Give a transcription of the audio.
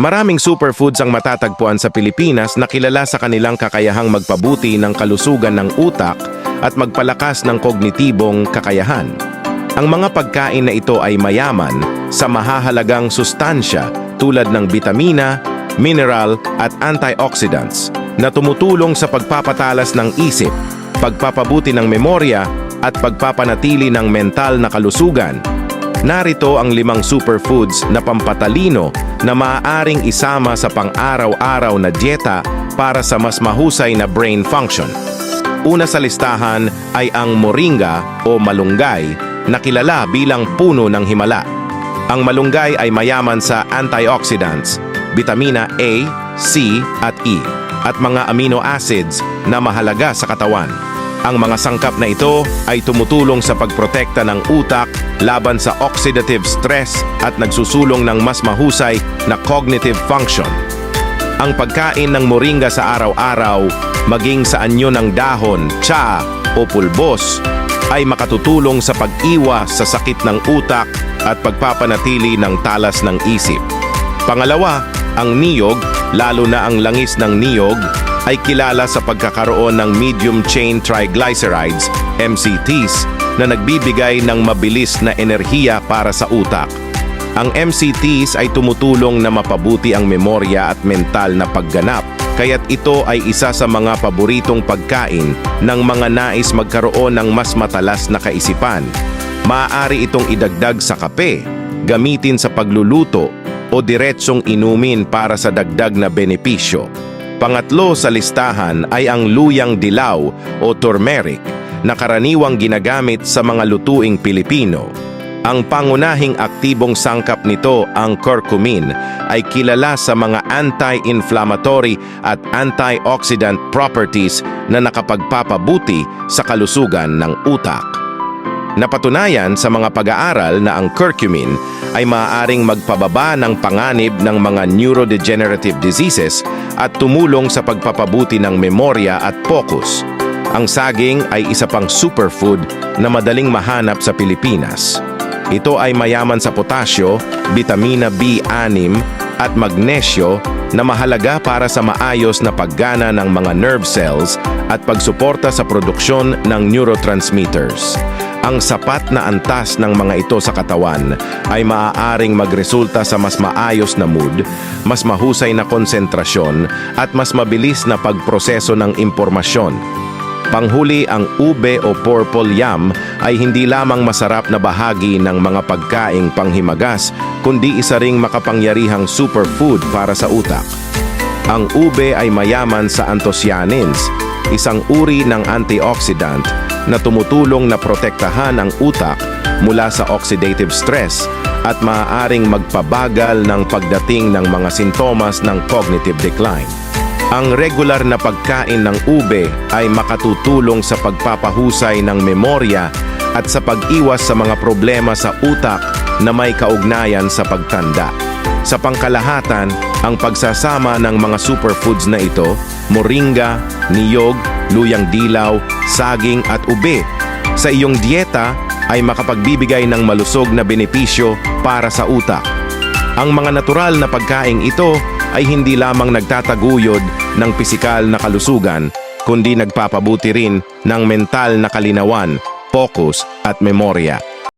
Maraming superfoods ang matatagpuan sa Pilipinas na kilala sa kanilang kakayahang magpabuti ng kalusugan ng utak at magpalakas ng kognitibong kakayahan. Ang mga pagkain na ito ay mayaman sa mahahalagang sustansya tulad ng bitamina, mineral at antioxidants na tumutulong sa pagpapatalas ng isip, pagpapabuti ng memorya at pagpapanatili ng mental na kalusugan. Narito ang limang superfoods na pampatalino na maaaring isama sa pang-araw-araw na dieta para sa mas mahusay na brain function. Una sa listahan ay ang moringa o malunggay na kilala bilang puno ng himala. Ang malunggay ay mayaman sa antioxidants, vitamina A, C at E at mga amino acids na mahalaga sa katawan. Ang mga sangkap na ito ay tumutulong sa pagprotekta ng utak laban sa oxidative stress at nagsusulong ng mas mahusay na cognitive function. Ang pagkain ng moringa sa araw-araw, maging sa anyo ng dahon, tsaa o pulbos, ay makatutulong sa pag-iwas sa sakit ng utak at pagpapanatili ng talas ng isip. Pangalawa, ang niyog, lalo na ang langis ng niyog, ay kilala sa pagkakaroon ng medium chain triglycerides, MCTs, na nagbibigay ng mabilis na enerhiya para sa utak. Ang MCTs ay tumutulong na mapabuti ang memorya at mental na pagganap, kaya't ito ay isa sa mga paboritong pagkain ng mga nais magkaroon ng mas matalas na kaisipan. Maaari itong idagdag sa kape, gamitin sa pagluluto, o diretsong inumin para sa dagdag na benepisyo. Pangatlo sa listahan ay ang luyang dilaw o turmeric na karaniwang ginagamit sa mga lutuing Pilipino. Ang pangunahing aktibong sangkap nito, ang curcumin, ay kilala sa mga anti-inflammatory at antioxidant properties na nakapagpapabuti sa kalusugan ng utak. Napatunayan sa mga pag-aaral na ang curcumin ay maaaring magpababa ng panganib ng mga neurodegenerative diseases at tumulong sa pagpapabuti ng memorya at focus. Ang saging ay isa pang superfood na madaling mahanap sa Pilipinas. Ito ay mayaman sa potasyo, vitamina B6 at magnesyo na mahalaga para sa maayos na paggana ng mga nerve cells at pagsuporta sa produksyon ng neurotransmitters. Ang sapat na antas ng mga ito sa katawan ay maaaring magresulta sa mas maayos na mood, mas mahusay na konsentrasyon at mas mabilis na pagproseso ng impormasyon. Panghuli ang ube o purple yam ay hindi lamang masarap na bahagi ng mga pagkaing panghimagas, kundi isa ring makapangyarihang superfood para sa utak. Ang ube ay mayaman sa anthocyanins, isang uri ng antioxidant na tumutulong na protektahan ang utak mula sa oxidative stress at maaaring magpabagal ng pagdating ng mga sintomas ng cognitive decline. Ang regular na pagkain ng ube ay makatutulong sa pagpapahusay ng memorya at sa pag-iwas sa mga problema sa utak na may kaugnayan sa pagtanda. Sa pangkalahatan, ang pagsasama ng mga superfoods na ito, moringa, niyog, luyang dilaw, saging at ube, sa iyong dieta ay makapagbibigay ng malusog na benepisyo para sa utak. Ang mga natural na pagkaing ito ay hindi lamang nagtataguyod ng pisikal na kalusugan, kundi nagpapabuti rin ng mental na kalinawan, focus at memorya.